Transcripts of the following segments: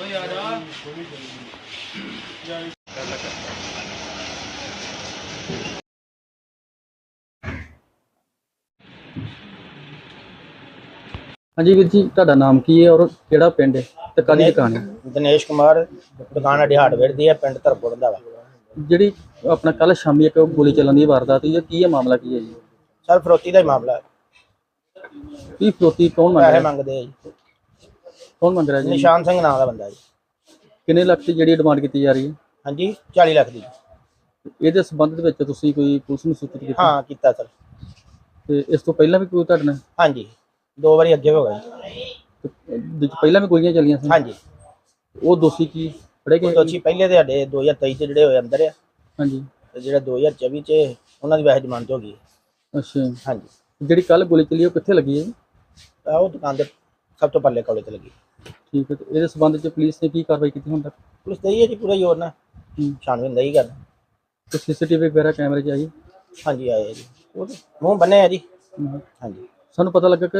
ਓਏ ਆ ਜਾ। ਹਾਂਜੀ ਵੀਰ ਜੀ ਤੁਹਾਡਾ ਨਾਮ ਕੀ ਹੈ ਔਰ ਕਿਹੜਾ ਪਿੰਡ ਹੈ? ਤੇ ਕਾਹਦੀ ਦੁਕਾਨ ਹੈ? ਦਿਨੇਸ਼ ਕੁਮਾਰ ਦੁਕਾਨ ਸਾਡੀ ਹਾਰਡਵੇਅਰ ਦੀ ਹੈ ਪਿੰਡ ਧਰਪੁਰ ਦਾ ਵਾ। ਜਿਹੜੀ ਆਪਣਾ ਕੱਲ ਸ਼ਾਮੀ ਇੱਕ ਗੋਲੀ ਚੱਲਣ ਦੀ ਵਾਰਦਾਤ ਹੋਈ ਹੈ ਕੀ ਹੈ ਮਾਮਲਾ ਕੀ ਹੈ ਜੀ? ਸਰ ਫਰੋਤੀ ਦਾ ਹੀ ਮਾਮਲਾ। ਹੈ। ਕੀ ਫਰੋਤੀ ਕੌਣ ਮੰਗ ਪੈਸੇ ਰਿਹਾ ਮੰਗਦੇ ਆ ਜੀ। ਕੌਣ ਮੰਗ ਰਿਹਾ ਜੀ? ਨਿਸ਼ਾਨ ਸਿੰਘ ਨਾਮ ਦਾ ਬੰਦਾ ਜੀ। ਕਿੰਨੇ ਲੱਖ ਦੀ ਜਿਹੜੀ ਡਿਮਾਂਡ ਕੀਤੀ ਜਾ ਰਹੀ ਹੈ? ਹਾਂਜੀ 40 ਲੱਖ ਦੀ। ਇਹਦੇ ਸੰਬੰਧ ਦੇ ਵਿੱਚ ਤੁਸੀਂ ਕੋਈ ਪੁਲਿਸ ਨੂੰ ਸੂਚਿਤ ਕੀਤਾ? ਹਾਂ ਕੀਤਾ ਸਰ। ਤੇ ਇਸ ਤੋਂ ਪਹਿਲਾਂ ਵੀ ਕੋਈ ਤੁਹਾਡੇ ਨਾਲ? ਹਾਂਜੀ ਦੋ ਵਾਰੀ ਅੱਗੇ ਹੋ ਗਿਆ ਤੇ ਪਹਿਲਾਂ ਵੀ ਗੋਲੀਆਂ ਚੱਲੀਆਂ ਸੀ? ਹਾਂਜੀ। ਉਹ ਦੋਸ਼ੀ ਕੀ ਫੜੇ ਗਏ? ਦੋਸ਼ੀ ਪਹਿਲੇ ਦੇ ਸਾਡੇ 2023 ਚ ਜਿਹੜੇ ਹੋਏ ਅੰਦਰ ਆ। ਹਾਂਜੀ। ਤੇ ਜਿਹੜਾ 2024 ਚ ਉਹਨਾਂ ਦੀ ਵੈਸੇ ਜ਼ਮਾਨਤ ਹੋ ਗਈ। ਅੱਛਾ। ਹਾਂਜੀ। ਜਿਹੜੀ ਕੱਲ ਗੋਲੀ ਚੱਲੀ ਉਹ ਕਿੱਥੇ ਲੱਗੀ ਹੈ ਜੀ? ਤਾਂ ਉਹ ਦੁਕਾਨ ਦੇ ਸਭ ਤੋਂ ਪੱਲੇ ਕੋਲੇ ਤੇ ਲੱਗੀ। ਠੀਕ ਹੈ ਤੇ ਇਹਦੇ ਸੰਬੰਧ ਵਿੱਚ ਪੁਲਿਸ ਨੇ ਕੀ ਕਾਰਵਾਈ ਕੀਤੀ ਹੁਣ ਤੱਕ? ਪੁਲਿਸ ਤੇ ਹੀ ਹੈ ਜੀ ਪੂਰਾ ਜ਼ੋਰ ਨਾਲ। ਹੂੰ। ਛਾਣਬੀਨ ਨਹੀਂ ਕਰਨਾ ਤੇ ਸੀਸੀਟੀਵੀ ਵਗੈਰਾ ਕੈਮਰੇ 'ਚ ਆਈ? ਹਾਂਜੀ ਆਏ ਆ ਜੀ। ਉਹ ਤਾਂ ਮੂੰਹ ਬੰਨੇ ਆ ਜੀ। ਹਾਂਜੀ। ਸਾਨੂੰ ਪਤਾ ਲੱਗਾ ਕਿ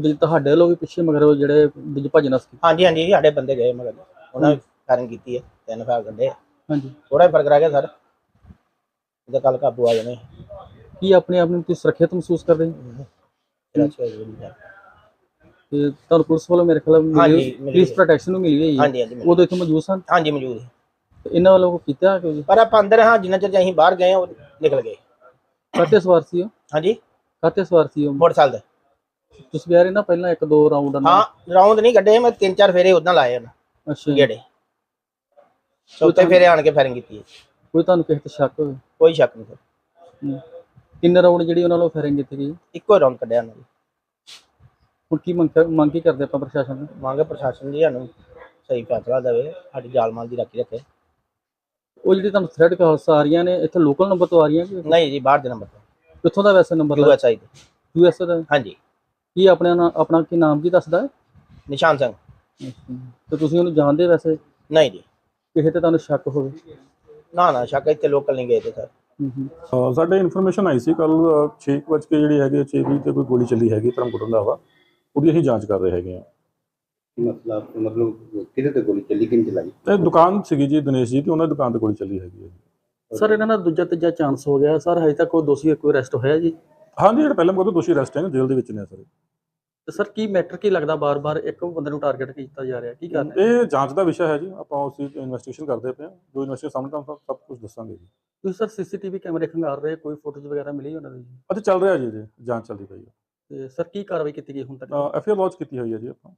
ਵੀ ਤੁਹਾਡੇ ਲੋਕ ਵੀ ਪਿੱਛੇ ਮਗਰ ਉਹ ਜਿਹੜੇ ਵਿੱਚ ਭੱਜਣਾ ਸੀ। ਹਾਂਜੀ ਹਾਂਜੀ ਸਾਡੇ ਬੰਦੇ ਗਏ ਮਗਰ। ਉਹਨਾਂ ਨੇ ਫਾਇਰਿੰਗ ਕੀਤੀ ਹੈ ਤਿੰਨ ਫਾਇਰ ਕੱਢੇ ਹਾਂਜੀ। ਥੋੜਾ ਫ਼ਰਕ ਰਹਿ ਗਿਆ ਸਰ। ਇਹਦਾ ਕੱਲ ਕਾਬੂ ਆ ਜਾਣੇ। ਕੀ ਆਪਣੇ ਆਪ ਨੂੰ ਤੁਸੀਂ ਸੁਰੱਖਿਅਤ ਮਹਿਸੂਸ ਕਰਦੇ ਹੋ। ਤੇ ਤੁਹਾਨੂੰ ਪੁਲਿਸ ਵੱਲੋਂ ਮੇਰੇ ਖਿਆਲ ਹਾਂਜੀ, ਮਿਲੀ ਪੁਲਿਸ ਹੈ। ਪ੍ਰੋਟੈਕਸ਼ਨ ਨੂੰ ਮਿਲੀ ਹੋਈ ਹੈ। ਹਾਂਜੀ ਹਾਂਜੀ ਮਿਲ- ਉਦੋਂ ਇੱਥੇ ਮੌਜੂਦ ਸਨ? ਹਾਂਜੀ ਮੌਜੂਦ ਹੈ ਤੇ ਇਹਨਾਂ ਵੱਲੋਂ ਕੋਈ ਕੀਤਾ ਕਿ ਪਰ ਆਪਾਂ ਅੰਦਰ ਹਾਂ ਜਿੰਨਾ ਚਿਰ ਅਸੀਂ ਬਾਹਰ ਗਏ ਉਹ ਨਿਕਲ ਗਏ। ਕਾਤੇ ਸਵਾਰ ਸੀ ਉਹ? ਹਾਂਜੀ। ਕਾਤੇ ਸਵਾਰ ਸੀ ਉਹ? ਮੋਟਰਸਾਈਕਲ ਦੇ ਤੁਸੀਂ ਕਹਿ ਰਹੇ ਨਾ ਪਹਿਲਾਂ ਇੱਕ ਦੋ ਰਾਉਂਡ ਹਾਂ ਰਾਉਂਡ ਨਹੀਂ ਕੱਢੇ ਮੈਂ ਤਿੰਨ ਚਾਰ ਫੇਰੇ ਉਦਾਂ ਲਾਏ ਉਹਨਾਂ ਅੱਛਾ। ਗੇੜੇ। ਚੌਥੇ ਫੇਰੇ ਆਣ ਕੇ ਫਾਇਰਿੰਗ ਕੀਤੀ ਹੈ। ਕੋਈ ਤੁਹਾਨੂੰ ਕਿਸੇ ਤੇ ਸ਼ੱਕ ਹੋਵੇ? ਕੋਈ ਸ਼ੱਕ ਨਹੀਂ। ਸਰ ਹੂੰ। ਕਿੰਨੇ ਰਾਉਂਡ ਜਿਹੜੀ ਉਹਨਾਂ ਵੱਲੋਂ ਫਾਇਰਿੰਗ ਕੀਤੀ ਗਈ ਇੱਕੋ ਰਾਉਂਡ ਕੱਢਿਆ ਉਹਨਾਂ ਨੇ। ਹੁਣ ਕੀ ਮੰਗ ਮੰਗ ਕੀ ਕਰਦੇ ਆਪਾਂ ਪ੍ਰਸ਼ਾਸਨ ਨੂੰ ਮੰਗ ਪ੍ਰਸ਼ਾਸਨ ਜੀ ਸਾਨੂੰ ਸਹੀ ਫੈਸਲਾ ਦੇਵੇ ਸਾਡੀ ਮਾਲ ਦੀ ਰਾਖੀ ਰੱਖੇ। ਉਹ ਜਿਹੜੀ ਤੁਹਾਨੂੰ ਥ੍ਰੈਡ ਕਾਲਸ ਆ ਰਹੀਆਂ ਨੇ ਇੱਥੇ ਲੋਕਲ ਨੰਬਰ ਤੋਂ ਆ ਰਹੀਆਂ ਕਿ ਨਹੀਂ ਜੀ ਬਾਹਰ ਦੇ ਨੰਬਰ ਤੋਂ। ਕਿੱਥੋਂ ਦਾ ਵੈਸੇ ਨੰਬਰ ਲੱਗਾ ਯੂਐਸਆਈ ਦੇ। ਯੂਐਸ ਦਾ? ਹਾਂਜੀ। ਕੀ ਆਪਣਾ ਆਪਣਾ ਕੀ ਨਾਮ ਕੀ ਦੱਸਦਾ? ਹੈ ਨਿਸ਼ਾਨ ਸਿੰਘ। ਤੇ ਤੁਸੀਂ ਉਹਨੂੰ ਜਾਣਦੇ ਵੈਸੇ? ਨਹੀਂ ਜੀ। ਕਿਸੇ ਤੇ ਤੁਹਾਨੂੰ ਸ਼ੱਕ ਹੋਵੇ? ਨਾ ਨਾ ਸ਼ੱਕ ਇੱਥੇ ਲੋਕਲ ਨਹੀਂ ਗਏ ਤੇ ਸਰ। ਹੂੰ ਸਾਡੇ ਇਨਫੋਰਮੇਸ਼ਨ ਆਈ ਸੀ ਕੱਲ 6 ਵਜੇ ਕੇ ਜਿਹੜੀ ਹੈਗੀ 6 ਵਜੇ ਤੇ ਕੋਈ ਗੋਲੀ ਚੱਲੀ ਹੈਗੀ ਧਰਮਕੋਟ ਦਾ ਵਾ ਉਹਦੀ ਅਸੀਂ ਜਾਂਚ ਕਰ ਰਹੇ ਹੈਗੇ ਆ। ਮਸਲਾ ਮਤਲਬ ਕਿਹਦੇ ਤੇ ਗੋਲੀ ਚੱਲੀ ਕਿੰਨ ਚਲਾਈ? ਤੇ ਦੁਕਾਨ ਸੀਗੀ ਜੀ ਦਿਨੇਸ਼ ਜੀ ਤੇ ਉਹਨਾਂ ਦੀ ਦੁਕਾਨ ਤੇ ਗੋਲੀ ਚੱਲੀ ਹੈਗੀ ਹੈ ਸਰ ਇਹਨਾਂ ਦਾ ਦੂਜਾ ਤੀਜਾ ਚਾਂਸ ਹੋ ਗਿਆ। ਸਰ ਹਜੇ ਤੱਕ ਕੋਈ ਦੋਸ਼ੀ ਕੋਈ ਅਰੈਸਟ ਹੋਇਆ ਜੀ? ਹਾਂਜੀ ਜਿਹੜਾ ਪਹਿਲਾਂ ਮੁਕੱਦਮਾ ਦੋਸ਼ੀ ਅਰੈਸਟ ਹੈ ਜੇਲ੍ਹ ਦੇ ਵਿੱਚ ਨੇ ਸਰ। ਤੇ ਸਰ ਕੀ ਮੈਟਰ ਕੀ ਲੱਗਦਾ ਬਾਰ-ਬਾਰ ਇੱਕ ਬੰਦੇ ਨੂੰ ਟਾਰਗੇਟ ਕੀਤਾ ਜਾ ਰਿਹਾ? ਕੀ ਕਰਨਾ ਇਹ ਜਾਂਚ ਦਾ ਵਿਸ਼ਾ ਹੈ ਜੀ। ਆਪਾਂ ਉਸ ਦੀ ਇਨਵੈਸਟੀਗੇਸ਼ਨ ਕਰਦੇ ਪਏ ਹਾਂ। ਜੋ ਇਨਵੈਸਟੀਗੇਸ਼ਨ ਸਾਹਮਣੇ ਤੁਹਾਨੂੰ ਸਭ ਕੁਝ ਦੱਸਾਂਗੇ ਜੀ। ਤੁਸੀਂ ਸਰ ਸੀਸੀਟੀਵੀ ਕੈਮਰੇ ਖੰਗਾਰ ਰਹੇ ਕੋਈ ਫੋਟੋਜ਼ ਵਗੈਰਾ ਮਿਲੀ ਉਹਨਾਂ ਦੀ ਅਤੇ ਚੱਲ ਰਿਹਾ ਜੀ ਜਾਂਚ ਚੱਲਦੀ ਪਈ ਹੈ। ਤੇ ਸਰ ਕੀ ਕਾਰਵਾਈ ਕੀਤੀ ਗਈ ਹੁਣ ਤੱਕ? ਐਫ ਆਰ ਲੌਂਚ ਕੀਤੀ ਹੋਈ ਹੈ ਜੀ ਆਪਾਂ।